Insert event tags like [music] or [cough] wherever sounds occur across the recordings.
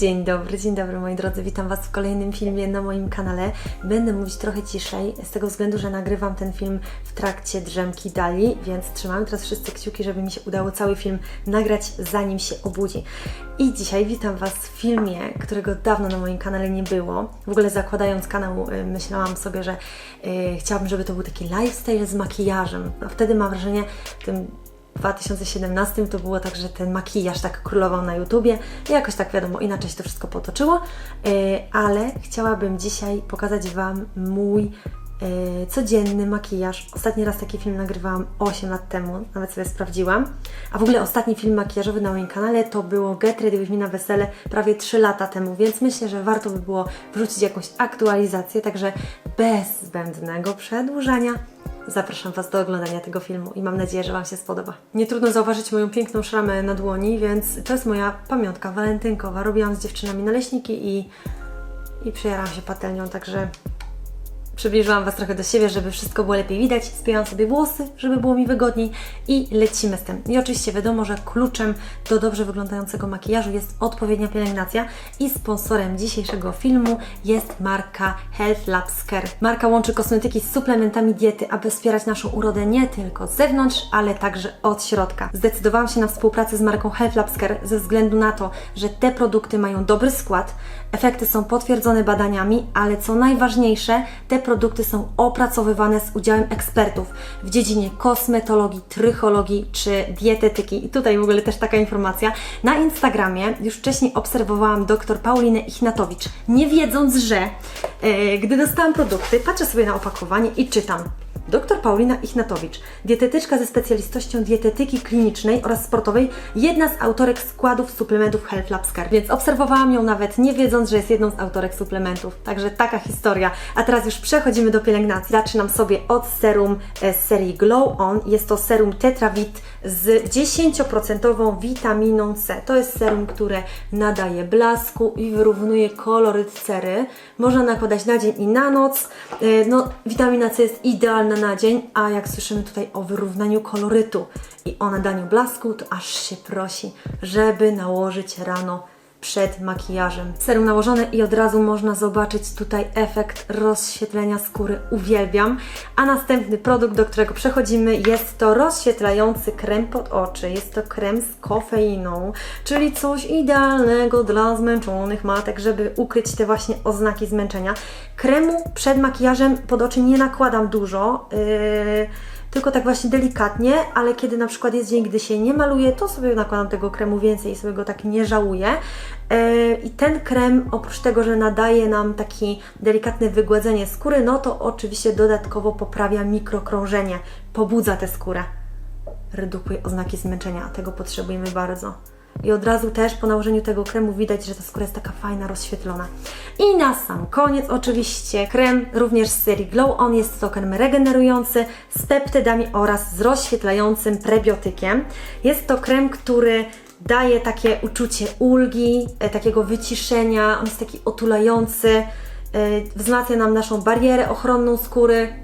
Dzień dobry, dzień dobry moi drodzy, witam Was w kolejnym filmie na moim kanale. Będę mówić trochę ciszej, z tego względu, że nagrywam ten film w trakcie drzemki Dali, więc trzymamy teraz wszyscy kciuki, żeby mi się udało cały film nagrać zanim się obudzi. I dzisiaj witam Was w filmie, którego dawno na moim kanale nie było. W ogóle zakładając kanał y, myślałam sobie, że y, chciałabym, żeby to był taki lifestyle z makijażem. A wtedy mam wrażenie, w tym 2017 to było tak, że ten makijaż tak królował na YouTubie i jakoś tak wiadomo, inaczej się to wszystko potoczyło, Yy, ale chciałabym dzisiaj pokazać Wam mój yy, codzienny makijaż. Ostatni raz taki film nagrywałam 8 lat temu, nawet sobie sprawdziłam. A w ogóle ostatni film makijażowy na moim kanale to było Get Ready With Me na wesele prawie 3 lata temu, więc myślę, że warto by było wrzucić jakąś aktualizację, także bez zbędnego przedłużania Zapraszam Was do oglądania tego filmu i mam nadzieję, że Wam się spodoba. Nie trudno zauważyć moją piękną szramę na dłoni, więc to jest moja pamiątka walentynkowa. Robiłam z dziewczynami naleśniki i, i przejarałam się patelnią, także Przybliżyłam Was trochę do siebie, żeby wszystko było lepiej widać. Spięłam sobie włosy, żeby było mi wygodniej i lecimy z tym. I oczywiście wiadomo, że kluczem do dobrze wyglądającego makijażu jest odpowiednia pielęgnacja i sponsorem dzisiejszego filmu jest marka Health Labs Care. Marka łączy kosmetyki z suplementami diety, aby wspierać naszą urodę nie tylko z zewnątrz, ale także od środka. Zdecydowałam się na współpracę z marką Health Labs Care ze względu na to, że te produkty mają dobry skład, efekty są potwierdzone badaniami, ale co najważniejsze, te produkty są opracowywane z udziałem ekspertów w dziedzinie kosmetologii, trychologii czy dietetyki. I tutaj w ogóle też taka informacja. Na Instagramie już wcześniej obserwowałam dr Paulinę Ichnatowicz, nie wiedząc, że e, gdy dostałam produkty, patrzę sobie na opakowanie i czytam. Dr Paulina Ichnatowicz, dietetyczka ze specjalistością dietetyki klinicznej oraz sportowej, jedna z autorek składów suplementów Health Labs Care. Więc obserwowałam ją nawet nie wiedząc, że jest jedną z autorek suplementów. Także taka historia. A teraz już przechodzimy do pielęgnacji. Zaczynam sobie od serum e, z serii Glow On. Jest to serum Tetravit z 10% witaminą C. To jest serum, które nadaje blasku i wyrównuje koloryt cery. Można nakładać na dzień i na noc. E, No, witamina C jest idealna na dzień, a jak słyszymy tutaj o wyrównaniu kolorytu i o nadaniu blasku, to aż się prosi, żeby nałożyć rano przed makijażem. Serum nałożone i od razu można zobaczyć tutaj efekt rozświetlenia skóry. Uwielbiam. A następny produkt, do którego przechodzimy, jest to rozświetlający krem pod oczy. Jest to krem z kofeiną, czyli coś idealnego dla zmęczonych matek, żeby ukryć te właśnie oznaki zmęczenia. Kremu przed makijażem pod oczy nie nakładam dużo. Yy tylko tak właśnie delikatnie, ale kiedy na przykład jest dzień, gdy się nie maluje, to sobie nakładam tego kremu więcej i sobie go tak nie żałuję. Yy, I ten krem, oprócz tego, że nadaje nam takie delikatne wygładzenie skóry, no to oczywiście dodatkowo poprawia mikrokrążenie, pobudza tę skórę, redukuje oznaki zmęczenia, a tego potrzebujemy bardzo. I od razu też po nałożeniu tego kremu widać, że ta skóra jest taka fajna, rozświetlona. I na sam koniec oczywiście krem również z serii Glow On. Jest to krem regenerujący z peptydami oraz z rozświetlającym prebiotykiem. Jest to krem, który daje takie uczucie ulgi, e, takiego wyciszenia. On jest taki otulający, e, wzmacnia nam naszą barierę ochronną skóry.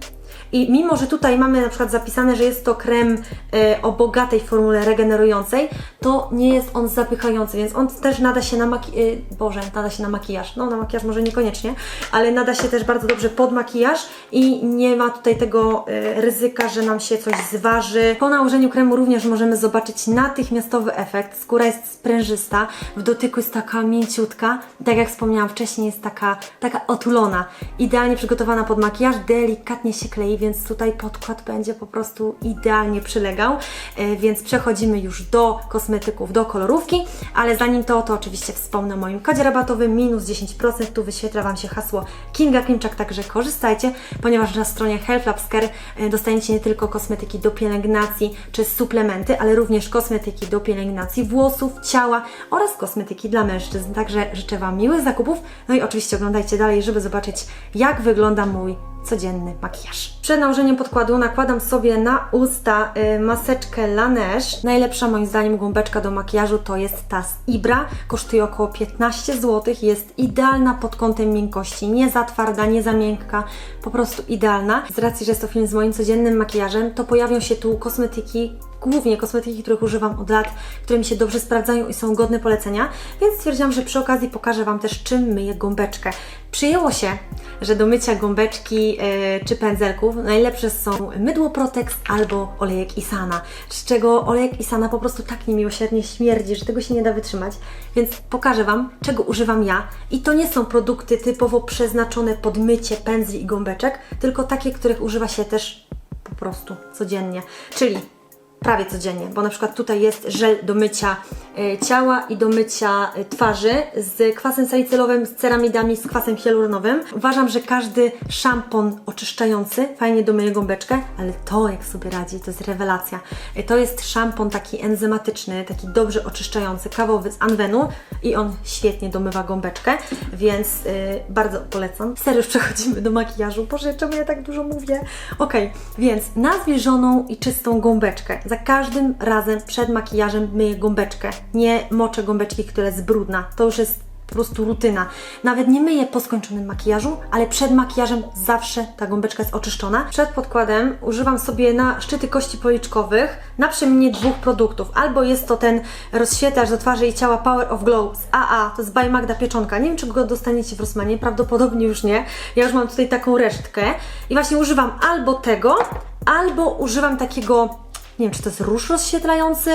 I mimo, że tutaj mamy na przykład zapisane, że jest to krem e, o bogatej formule regenerującej, to nie jest on zapychający, więc on też nada się na makijaż, Boże, nada się na makijaż, no na makijaż może niekoniecznie, ale nada się też bardzo dobrze pod makijaż i nie ma tutaj tego e, ryzyka, że nam się coś zważy. Po nałożeniu kremu również możemy zobaczyć natychmiastowy efekt. Skóra jest sprężysta, w dotyku jest taka mięciutka, tak jak wspomniałam wcześniej, jest taka, taka otulona, idealnie przygotowana pod makijaż, delikatnie się klei, więc tutaj podkład będzie po prostu idealnie przylegał. E, Więc przechodzimy już do kosmetyków, do kolorówki, ale zanim to, to oczywiście wspomnę o moim kodzie rabatowym minus 10%. Tu wyświetla Wam się hasło Kinga Klimczak, także korzystajcie, ponieważ na stronie Health Labs Care e, dostaniecie nie tylko kosmetyki do pielęgnacji czy suplementy, ale również kosmetyki do pielęgnacji włosów, ciała oraz kosmetyki dla mężczyzn. Także życzę Wam miłych zakupów. No i oczywiście oglądajcie dalej, żeby zobaczyć, jak wygląda mój codzienny makijaż. Przed nałożeniem podkładu nakładam sobie na usta y, maseczkę Laneige. Najlepsza moim zdaniem gąbeczka do makijażu to jest ta z Ibra. Kosztuje około 15 zł. Jest idealna pod kątem miękkości. Nie za twarda, nie za miękka. Po prostu idealna. Z racji, że jest to film z moim codziennym makijażem, to pojawią się tu kosmetyki głównie kosmetyki, których używam od lat, które mi się dobrze sprawdzają i są godne polecenia, więc stwierdziłam, że przy okazji pokażę Wam też, czym myję gąbeczkę. Przyjęło się, że do mycia gąbeczki e, czy pędzelków najlepsze są mydło Protex albo olejek Isana, z czego olejek Isana po prostu tak niemiłosiernie śmierdzi, że tego się nie da wytrzymać, więc pokażę Wam, czego używam ja. I to nie są produkty typowo przeznaczone pod mycie pędzli i gąbeczek, tylko takie, których używa się też po prostu codziennie, czyli prawie codziennie, bo na przykład tutaj jest żel do mycia e, ciała i do mycia e, twarzy z kwasem salicylowym, z ceramidami, z kwasem hialuronowym. Uważam, że każdy szampon oczyszczający fajnie domyje gąbeczkę, ale to jak sobie radzi, to jest rewelacja. E, To jest szampon taki enzymatyczny, taki dobrze oczyszczający, kawowy z Anwenu i on świetnie domywa gąbeczkę, więc e, bardzo polecam. Serio, już przechodzimy do makijażu. Boże, czemu ja tak dużo mówię? Okej, więc na zwilżoną i czystą gąbeczkę. Za każdym razem przed makijażem myję gąbeczkę. Nie moczę gąbeczki, która jest brudna. To już jest po prostu rutyna. Nawet nie myję po skończonym makijażu, ale przed makijażem zawsze ta gąbeczka jest oczyszczona. Przed podkładem używam sobie na szczyty kości policzkowych naprzemiennie dwóch produktów. Albo jest to ten rozświetlacz do twarzy i ciała Power of Glow z AA, to jest by Magda Pieczonka. Nie wiem, czy go dostaniecie w Rossmanie, prawdopodobnie już nie. Ja już mam tutaj taką resztkę i właśnie używam albo tego, albo używam takiego nie wiem, czy to jest róż rozświetlający,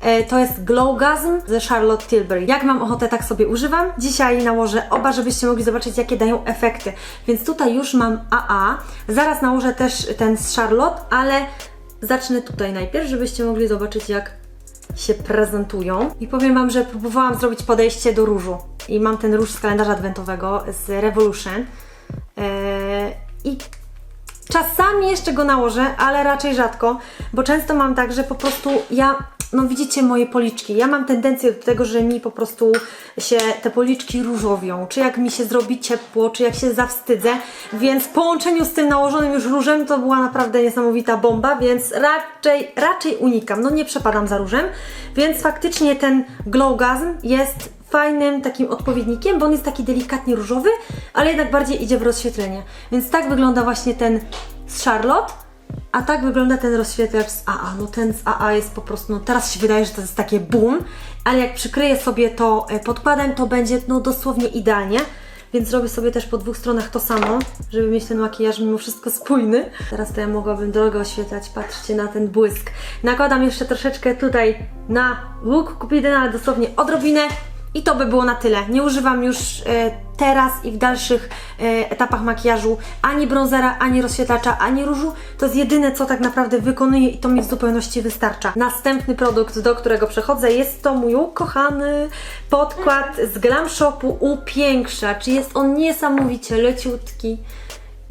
e, to jest Glowgasm ze Charlotte Tilbury. Jak mam ochotę, tak sobie używam. Dzisiaj nałożę oba, żebyście mogli zobaczyć, jakie dają efekty. Więc tutaj już mam AA, zaraz nałożę też ten z Charlotte, ale zacznę tutaj najpierw, żebyście mogli zobaczyć, jak się prezentują. I powiem Wam, że próbowałam zrobić podejście do różu. I mam ten róż z kalendarza adwentowego z Revolution. E, I Czasami jeszcze go nałożę, ale raczej rzadko, bo często mam tak, że po prostu ja, no widzicie moje policzki, ja mam tendencję do tego, że mi po prostu się te policzki różowią, czy jak mi się zrobi ciepło, czy jak się zawstydzę, więc w połączeniu z tym nałożonym już różem to była naprawdę niesamowita bomba, więc raczej, raczej unikam, no nie przepadam za różem, więc faktycznie ten Glowgasm jest fajnym takim odpowiednikiem, bo on jest taki delikatnie różowy, ale jednak bardziej idzie w rozświetlenie. Więc tak wygląda właśnie ten z Charlotte, a tak wygląda ten rozświetlacz z AA. No ten z AA jest po prostu, no teraz się wydaje, że to jest takie boom, ale jak przykryję sobie to e, podkładem, to będzie no dosłownie idealnie. Więc zrobię sobie też po dwóch stronach to samo, żeby mieć ten makijaż mimo wszystko spójny. Teraz to ja mogłabym drogo oświetlać, patrzcie na ten błysk. Nakładam jeszcze troszeczkę tutaj na łuk kupidyna, ale dosłownie odrobinę. I to by było na tyle. Nie używam już e, teraz i w dalszych e, etapach makijażu ani bronzera, ani rozświetlacza, ani różu. To jest jedyne, co tak naprawdę wykonuję i to mi w zupełności wystarcza. Następny produkt, do którego przechodzę, jest to mój ukochany podkład z Glam Shopu Upiększacz. Jest on niesamowicie leciutki.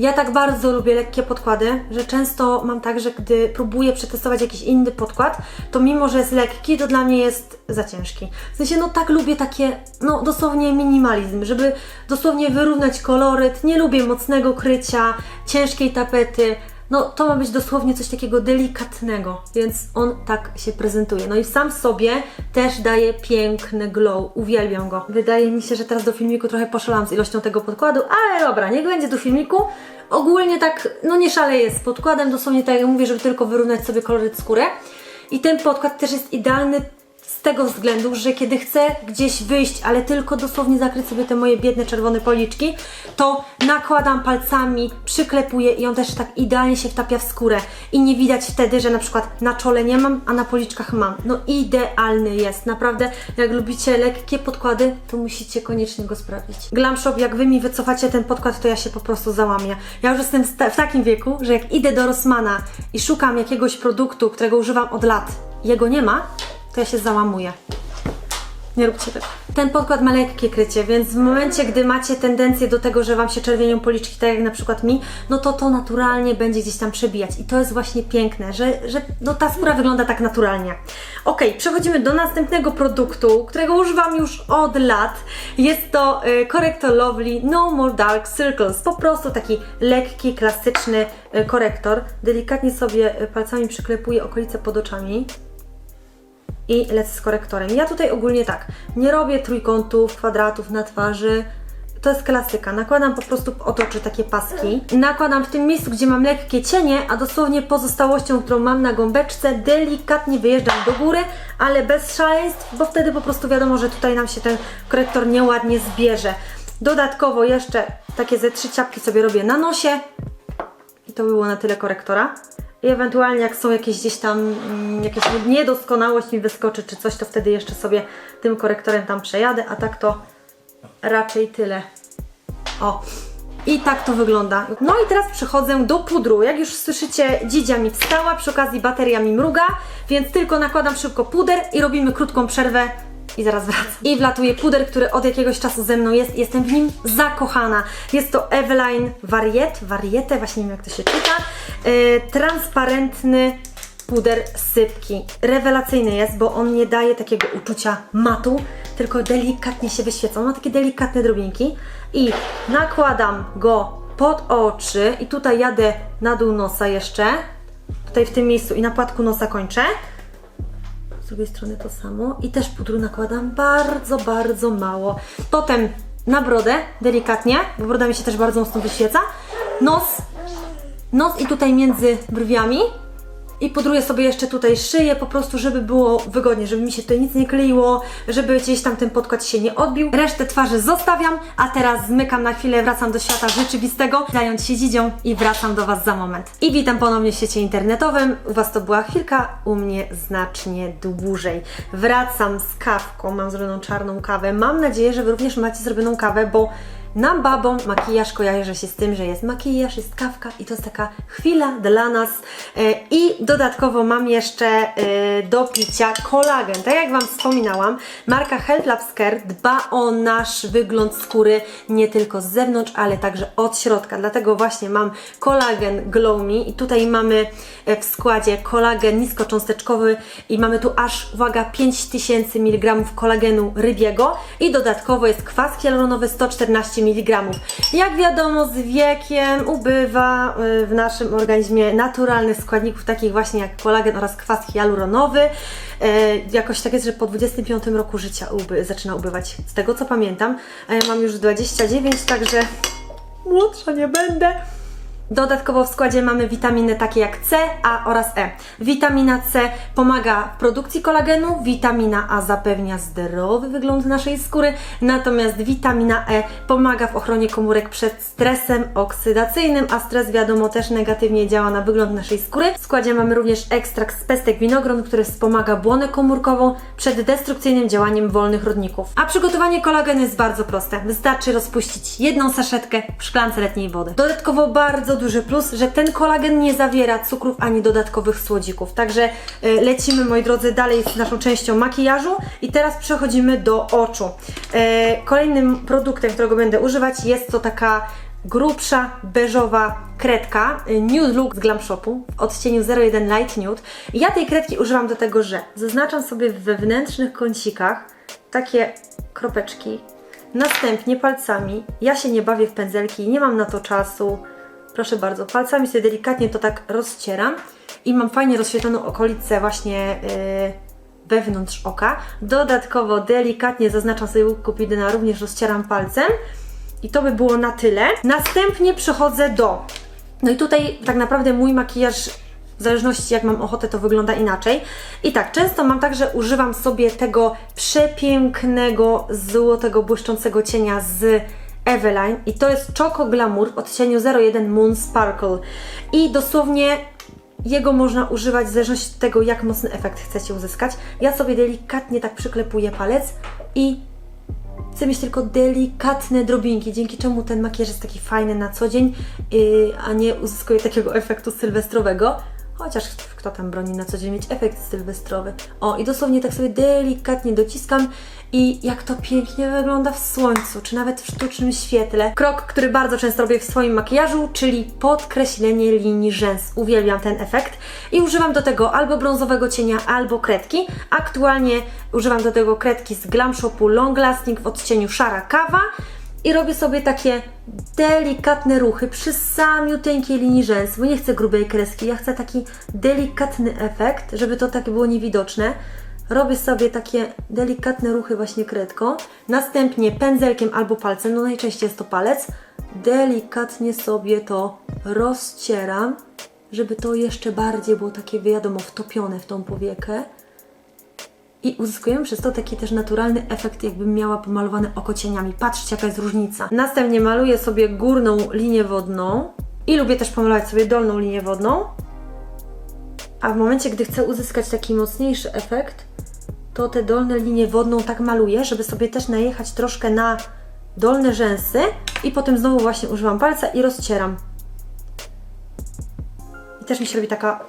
Ja tak bardzo lubię lekkie podkłady, że często mam tak, że gdy próbuję przetestować jakiś inny podkład, to mimo, że jest lekki, to dla mnie jest za ciężki. W sensie, no tak lubię takie, no dosłownie minimalizm, żeby dosłownie wyrównać koloryt. Nie lubię mocnego krycia, ciężkiej tapety. No to ma być dosłownie coś takiego delikatnego, więc on tak się prezentuje. No i sam sobie też daje piękny glow, uwielbiam go. Wydaje mi się, że teraz do filmiku trochę poszalałam z ilością tego podkładu, ale dobra, niech będzie do filmiku. Ogólnie tak, no nie szaleję z podkładem, dosłownie tak jak mówię, żeby tylko wyrównać sobie koloryt skóry. I ten podkład też jest idealny tego względu, że kiedy chcę gdzieś wyjść, ale tylko dosłownie zakryć sobie te moje biedne czerwone policzki, to nakładam palcami, przyklepuję i on też tak idealnie się wtapia w skórę. I nie widać wtedy, że na przykład na czole nie mam, a na policzkach mam. No idealny jest, naprawdę. Jak lubicie lekkie podkłady, to musicie koniecznie go sprawdzić. Glam Shop, jak Wy mi wycofacie ten podkład, to ja się po prostu załamię. Ja już jestem w takim wieku, że jak idę do Rossmana i szukam jakiegoś produktu, którego używam od lat, jego nie ma, to ja się załamuję. Nie róbcie tego. Ten podkład ma lekkie krycie, więc w momencie, gdy macie tendencję do tego, że Wam się czerwienią policzki, tak jak na przykład mi, no to to naturalnie będzie gdzieś tam przebijać. I to jest właśnie piękne, że, że no ta skóra wygląda tak naturalnie. Ok, przechodzimy do następnego produktu, którego używam już od lat. Jest to y, korektor Lovely No More Dark Circles. Po prostu taki lekki, klasyczny y, korektor. Delikatnie sobie y, palcami przyklepuję okolice pod oczami i lecę z korektorem. Ja tutaj ogólnie tak, nie robię trójkątów, kwadratów na twarzy, to jest klasyka. Nakładam po prostu od oczy takie paski. Nakładam w tym miejscu, gdzie mam lekkie cienie, a dosłownie pozostałością, którą mam na gąbeczce, delikatnie wyjeżdżam do góry, ale bez szaleństw, bo wtedy po prostu wiadomo, że tutaj nam się ten korektor nieładnie zbierze. Dodatkowo jeszcze takie ze trzy ciapki sobie robię na nosie. To by było na tyle korektora. I ewentualnie jak są jakieś gdzieś tam mm, jakieś niedoskonałość mi wyskoczy czy coś, to wtedy jeszcze sobie tym korektorem tam przejadę, a tak to raczej tyle. O. I tak to wygląda. No i teraz przechodzę do pudru. Jak już słyszycie, dzidzia mi wstała, przy okazji bateria mi mruga, więc tylko nakładam szybko puder i robimy krótką przerwę i zaraz wracam. I wlatuje puder, który od jakiegoś czasu ze mną jest. Jestem w nim zakochana. Jest to Eveline Variet, Variete, właśnie nie wiem jak to się czyta. Yy, transparentny puder sypki. Rewelacyjny jest, bo on nie daje takiego uczucia matu, tylko delikatnie się wyświeca. On ma takie delikatne drobinki i nakładam go pod oczy i tutaj jadę na dół nosa jeszcze. Tutaj w tym miejscu i na płatku nosa kończę. Drugiej strony to samo. I też pudru nakładam bardzo, bardzo mało. Potem na brodę, delikatnie, bo broda mi się też bardzo mocno wyświeca. Nos, nos i tutaj między brwiami. I pudruję sobie jeszcze tutaj szyję, po prostu, żeby było wygodnie, żeby mi się tutaj nic nie kleiło, żeby gdzieś tam ten podkład się nie odbił. Resztę twarzy zostawiam, a teraz zmykam na chwilę, wracam do świata rzeczywistego, zająć się dzidzią i wracam do Was za moment. I witam ponownie w świecie internetowym. U Was to była chwilka, u mnie znacznie dłużej. Wracam z kawką, mam zrobioną czarną kawę. Mam nadzieję, że Wy również macie zrobioną kawę, bo nam babom makijaż kojarzy się z tym, że jest makijaż, jest kawka i to jest taka chwila dla nas. E, I dodatkowo mam jeszcze e, do picia kolagen. Tak jak Wam wspominałam, marka Health Labs Care dba o nasz wygląd skóry nie tylko z zewnątrz, ale także od środka. Dlatego właśnie mam kolagen Glow Me i tutaj mamy e, w składzie kolagen niskocząsteczkowy i mamy tu aż, uwaga, 5000 mg kolagenu rybiego i dodatkowo jest kwas hialuronowy 114 mg. Jak wiadomo, z wiekiem ubywa y, w naszym organizmie naturalnych składników, takich właśnie jak kolagen oraz kwas hialuronowy. Y, Jakoś tak jest, że po 25 roku życia uby, zaczyna ubywać, z tego co pamiętam. A ja mam już 29, także młodsza nie będę. Dodatkowo w składzie mamy witaminy takie jak C, A oraz E. Witamina C pomaga w produkcji kolagenu, witamina A zapewnia zdrowy wygląd naszej skóry, natomiast witamina E pomaga w ochronie komórek przed stresem oksydacyjnym, a stres wiadomo też negatywnie działa na wygląd naszej skóry. W składzie mamy również ekstrakt z pestek winogron, który wspomaga błonę komórkową przed destrukcyjnym działaniem wolnych rodników. A przygotowanie kolagenu jest bardzo proste. Wystarczy rozpuścić jedną saszetkę w szklance letniej wody. Dodatkowo bardzo duży plus, że ten kolagen nie zawiera cukrów ani dodatkowych słodzików. Także y, lecimy, moi drodzy, dalej z naszą częścią makijażu i teraz przechodzimy do oczu. E, kolejnym produktem, którego będę używać jest to taka grubsza, beżowa kredka y, Nude Look z Glam Shopu w odcieniu 01 Light Nude. Ja tej kredki używam do tego, że zaznaczam sobie w wewnętrznych kącikach takie kropeczki, następnie palcami. Ja się nie bawię w pędzelki, nie mam na to czasu. Proszę bardzo, palcami sobie delikatnie to tak rozcieram i mam fajnie rozświetloną okolicę właśnie yy, wewnątrz oka. Dodatkowo delikatnie zaznaczam sobie łuk kupidyna, również rozcieram palcem. I to by było na tyle. Następnie przechodzę do. No i tutaj tak naprawdę mój makijaż, w zależności jak mam ochotę, to wygląda inaczej. I tak, często mam tak, że używam sobie tego przepięknego, złotego, błyszczącego cienia z Eveline i to jest Choco Glamour w odcieniu 01 Moon Sparkle. I dosłownie jego można używać w zależności od tego, jak mocny efekt chcecie uzyskać. Ja sobie delikatnie tak przyklepuję palec i Chcę mieć tylko delikatne drobinki, dzięki czemu ten makijaż jest taki fajny na co dzień, yy, a nie uzyskuje takiego efektu sylwestrowego. Chociaż kto tam broni na co dzień mieć efekt sylwestrowy. O, i dosłownie tak sobie delikatnie dociskam i jak to pięknie wygląda w słońcu, czy nawet w sztucznym świetle. Krok, który bardzo często robię w swoim makijażu, czyli podkreślenie linii rzęs. Uwielbiam ten efekt i używam do tego albo brązowego cienia, albo kredki. Aktualnie używam do tego kredki z Glam Shopu Long Lasting w odcieniu szara kawa i robię sobie takie delikatne ruchy przy samiuteńkiej linii rzęs, bo nie chcę grubej kreski, ja chcę taki delikatny efekt, żeby to tak było niewidoczne. robię sobie takie delikatne ruchy właśnie kredką, następnie pędzelkiem albo palcem, no najczęściej jest to palec, delikatnie sobie to rozcieram, żeby to jeszcze bardziej było takie, wiadomo, wtopione w tą powiekę. I uzyskujemy przez to taki też naturalny efekt, jakbym miała pomalowane oko cieniami. Patrzcie, jaka jest różnica. Następnie maluję sobie górną linię wodną i lubię też pomalować sobie dolną linię wodną. A w momencie, gdy chcę uzyskać taki mocniejszy efekt, to te dolne linie wodną tak maluję, żeby sobie też najechać troszkę na dolne rzęsy i potem znowu właśnie używam palca i rozcieram. I też mi się robi taka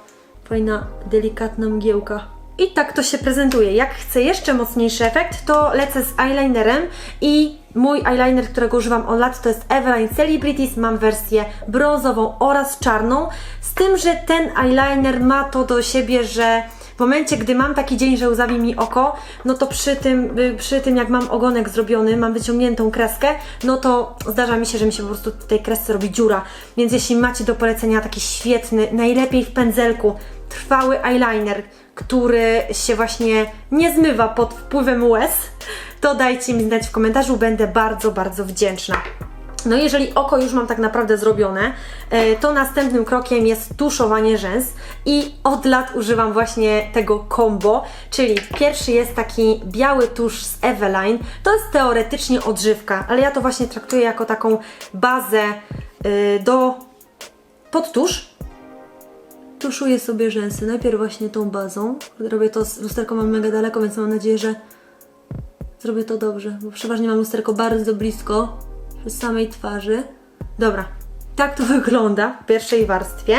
fajna, delikatna mgiełka. I tak to się prezentuje. Jak chcę jeszcze mocniejszy efekt, to lecę z eyelinerem i mój eyeliner, którego używam od lat, to jest Eveline Celebrities. Mam wersję brązową oraz czarną. Z tym, że ten eyeliner ma to do siebie, że w momencie, gdy mam taki dzień, że łzawi mi oko, no to przy tym, y, przy tym jak mam ogonek zrobiony, mam wyciągniętą kreskę, no to zdarza mi się, że mi się po prostu w tej kresce robi dziura. Więc jeśli macie do polecenia taki świetny, najlepiej w pędzelku, trwały eyeliner, który się właśnie nie zmywa pod wpływem łez, to dajcie mi znać w komentarzu, będę bardzo, bardzo wdzięczna. No jeżeli oko już mam tak naprawdę zrobione, e, to następnym krokiem jest tuszowanie rzęs i od lat używam właśnie tego combo, czyli pierwszy jest taki biały tusz z Eveline, to jest teoretycznie odżywka, ale ja to właśnie traktuję jako taką bazę e, do pod tusz. Tuszuję sobie rzęsy, najpierw właśnie tą bazą, robię to z lusterką mam mega daleko, więc mam nadzieję, że zrobię to dobrze, bo przeważnie mam lusterko bardzo blisko samej twarzy. Dobra, tak to wygląda w pierwszej warstwie.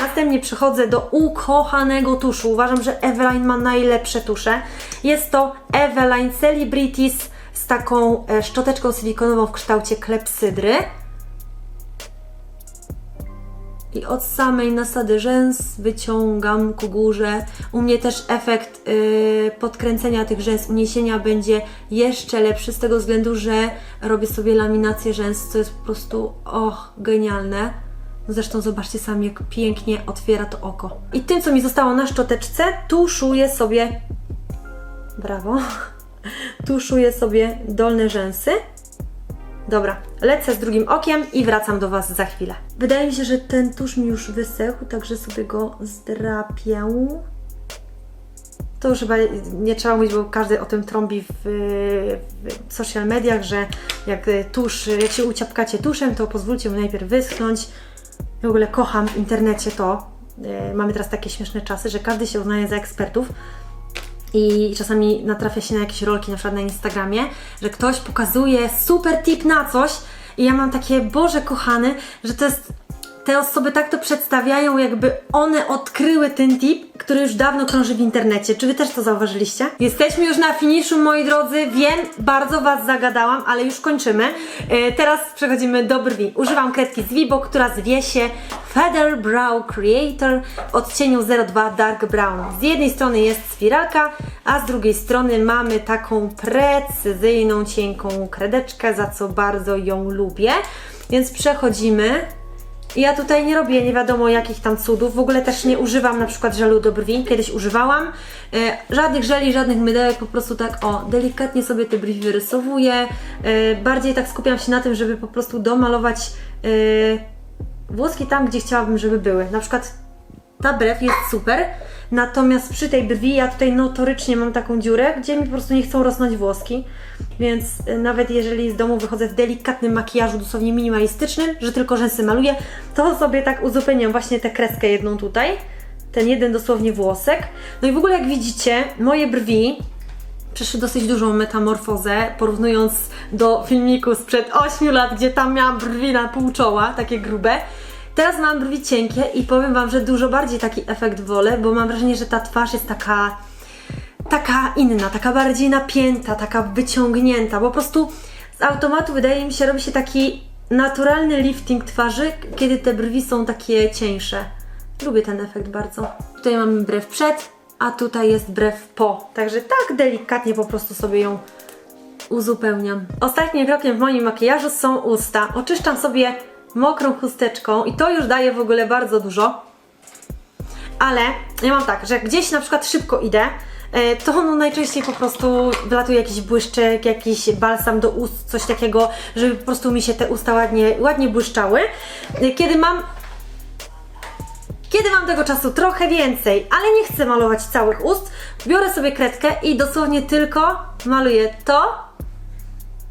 Następnie przechodzę do ukochanego tuszu. Uważam, że Eveline ma najlepsze tusze. Jest to Eveline Celebrities z taką e, szczoteczką silikonową w kształcie klepsydry. I od samej nasady rzęs wyciągam ku górze. U mnie też efekt yy, podkręcenia tych rzęs, uniesienia będzie jeszcze lepszy z tego względu, że robię sobie laminację rzęs, co jest po prostu och, genialne. Zresztą zobaczcie sami, jak pięknie otwiera to oko. I tym, co mi zostało na szczoteczce, tuszuję sobie... Brawo. [laughs] Tuszuję sobie dolne rzęsy. Dobra, lecę z drugim okiem i wracam do Was za chwilę. Wydaje mi się, że ten tusz mi już wysechł, także sobie go zdrapię. To już chyba nie trzeba mówić, bo każdy o tym trąbi w, w social mediach, że jak tusz, jak się uciapkacie tuszem, to pozwólcie mu najpierw wyschnąć. W ogóle kocham w internecie to. Yy, Mamy teraz takie śmieszne czasy, że każdy się uznaje za ekspertów i czasami natrafia się na jakieś rolki, na przykład na Instagramie, że ktoś pokazuje super tip na coś i ja mam takie, Boże kochany, że to jest, te osoby tak to przedstawiają, jakby one odkryły ten tip, który już dawno krąży w internecie. Czy Wy też to zauważyliście? Jesteśmy już na finiszu, moi drodzy, wiem, bardzo Was zagadałam, ale już kończymy. E, teraz przechodzimy do brwi. Używam kredki z Vibo, która zwie się Feather Brow Creator w odcieniu 02 Dark Brown. Z jednej strony jest spiralka, a z drugiej strony mamy taką precyzyjną, cienką kredeczkę, za co bardzo ją lubię. Więc przechodzimy. Ja tutaj nie robię nie wiadomo jakich tam cudów, w ogóle też nie używam na przykład żelu do brwi, kiedyś używałam. E, żadnych żeli, żadnych mydełek, po prostu tak o, delikatnie sobie te brwi wyrysowuję. E, bardziej tak skupiam się na tym, żeby po prostu domalować e, włoski tam, gdzie chciałabym, żeby były. Na przykład ta brew jest super, natomiast przy tej brwi ja tutaj notorycznie mam taką dziurę, gdzie mi po prostu nie chcą rosnąć włoski, więc y, nawet jeżeli z domu wychodzę w delikatnym makijażu, dosłownie minimalistycznym, że tylko rzęsy maluję, to sobie tak uzupełniam właśnie tę kreskę jedną tutaj, ten jeden dosłownie włosek. No i w ogóle jak widzicie, moje brwi przeszły dosyć dużą metamorfozę, porównując do filmiku sprzed 8 lat, gdzie tam miałam brwi na pół czoła, takie grube. Teraz mam brwi cienkie i powiem Wam, że dużo bardziej taki efekt wolę, bo mam wrażenie, że ta twarz jest taka taka inna, taka bardziej napięta, taka wyciągnięta. Po prostu z automatu wydaje mi się, robi się taki naturalny lifting twarzy, kiedy te brwi są takie cieńsze. Lubię ten efekt bardzo. Tutaj mamy brew przed, a tutaj jest brew po. Także tak delikatnie po prostu sobie ją uzupełniam. Ostatnim krokiem w moim makijażu są usta. Oczyszczam sobie mokrą chusteczką i to już daje w ogóle bardzo dużo. Ale ja mam tak, że gdzieś na przykład szybko idę, to no najczęściej po prostu wylatuje jakiś błyszczek, jakiś balsam do ust, coś takiego, żeby po prostu mi się te usta ładnie, ładnie błyszczały. E, Kiedy mam kiedy mam tego czasu trochę więcej, ale nie chcę malować całych ust, biorę sobie kredkę i dosłownie tylko maluję to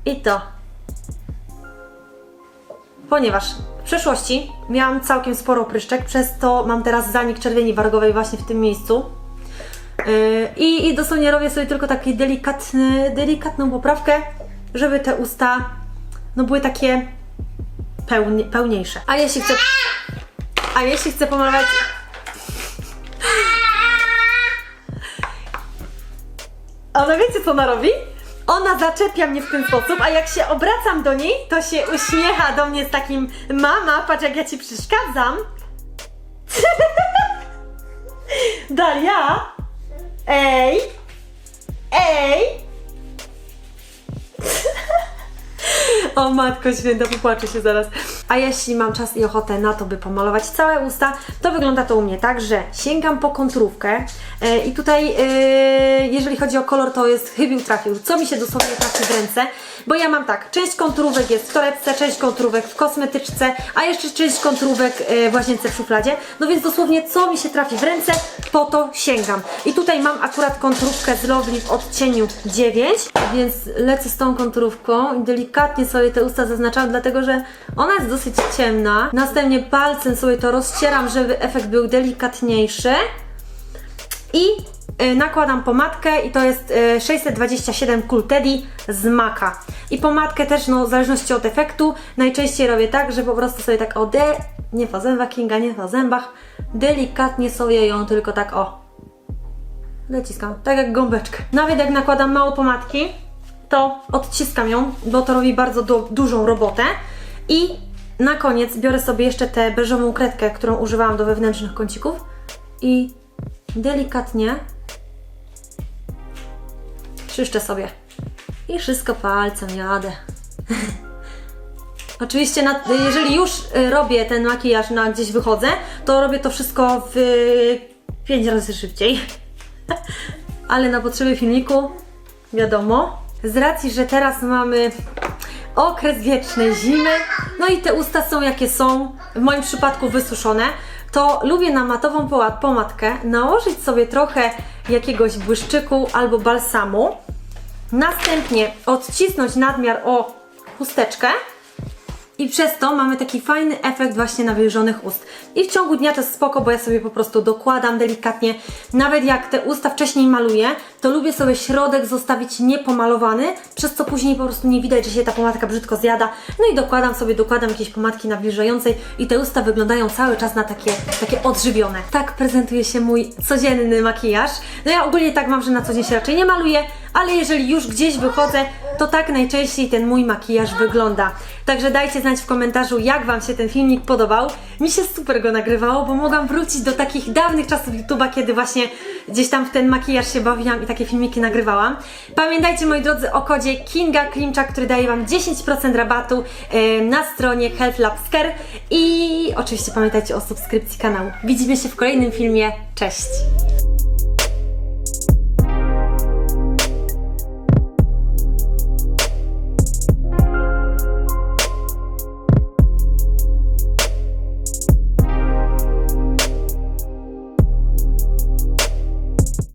i to. Ponieważ w przeszłości miałam całkiem sporo pryszczek, przez to mam teraz zanik czerwieni wargowej właśnie w tym miejscu. Yy, I, I dosłownie robię sobie tylko taki delikatny, delikatną poprawkę, żeby te usta no były takie pełni, pełniejsze. A jeśli chcę a jeśli chcę pomalować. Ona wiecie co ona robi? Ona zaczepia mnie w ten sposób, a jak się obracam do niej, to się uśmiecha do mnie z takim Mama, patrz jak ja ci przeszkadzam. [laughs] Dalia! Ej! Ej! O matko święta, popłaczę się zaraz. A jeśli mam czas i ochotę na to, by pomalować całe usta, to wygląda to u mnie tak, że sięgam po konturówkę e, i tutaj, e, jeżeli chodzi o kolor, to jest chybił trafił, co mi się dosłownie trafi w ręce, bo ja mam tak, część konturówek jest w torebce, część konturówek w kosmetyczce, a jeszcze część konturówek e, w łazience w szufladzie, no więc dosłownie co mi się trafi w ręce, po to sięgam. I tutaj mam akurat konturówkę z Lovely w odcieniu 9, więc lecę z tą konturówką i delikatnie sobie te usta zaznaczam, dlatego że ona jest dosyć ciemna. Następnie palcem sobie to rozcieram, żeby efekt był delikatniejszy. I y, nakładam pomadkę i to jest y, 627 Cool Teddy z Maka. I pomadkę też, no w zależności od efektu, najczęściej robię tak, że po prostu sobie tak o de... nie po zębach Kinga, nie po zębach, delikatnie sobie ją tylko tak o naciskam, tak jak gąbeczkę. Nawet jak nakładam mało pomadki, to odciskam ją, bo to robi bardzo du- dużą robotę. I na koniec biorę sobie jeszcze tę beżową kredkę, którą używałam do wewnętrznych kącików i delikatnie czyszczę sobie. I wszystko palcem jadę. [laughs] Oczywiście, na, jeżeli już y, robię ten makijaż, na gdzieś wychodzę, to robię to wszystko w 5 razy szybciej. [laughs] Ale na potrzeby filmiku, wiadomo, z racji, że teraz mamy okres wiecznej zimy, no i te usta są jakie są, w moim przypadku wysuszone, to lubię na matową pomadkę nałożyć sobie trochę jakiegoś błyszczyku albo balsamu, następnie odcisnąć nadmiar o chusteczkę i przez to mamy taki fajny efekt właśnie nawilżonych ust. I w ciągu dnia to jest spoko, bo ja sobie po prostu dokładam delikatnie. Nawet jak te usta wcześniej maluję, to lubię sobie środek zostawić niepomalowany, przez co później po prostu nie widać, że się ta pomadka brzydko zjada. No i dokładam sobie, dokładam jakieś pomadki nawilżającej i te usta wyglądają cały czas na takie, takie odżywione. Tak prezentuje się mój codzienny makijaż. No ja ogólnie tak mam, że na co dzień się raczej nie maluję, ale jeżeli już gdzieś wychodzę, to tak najczęściej ten mój makijaż wygląda. Także dajcie znać w komentarzu, jak Wam się ten filmik podobał. Mi się super go nagrywało, bo mogłam wrócić do takich dawnych czasów YouTube'a, kiedy właśnie gdzieś tam w ten makijaż się bawiłam i takie filmiki nagrywałam. Pamiętajcie, moi drodzy, o kodzie Kinga Klimczak, który daje Wam 10% rabatu e, na stronie Health Lab Scare i oczywiście pamiętajcie o subskrypcji kanału. Widzimy się w kolejnym filmie. Cześć!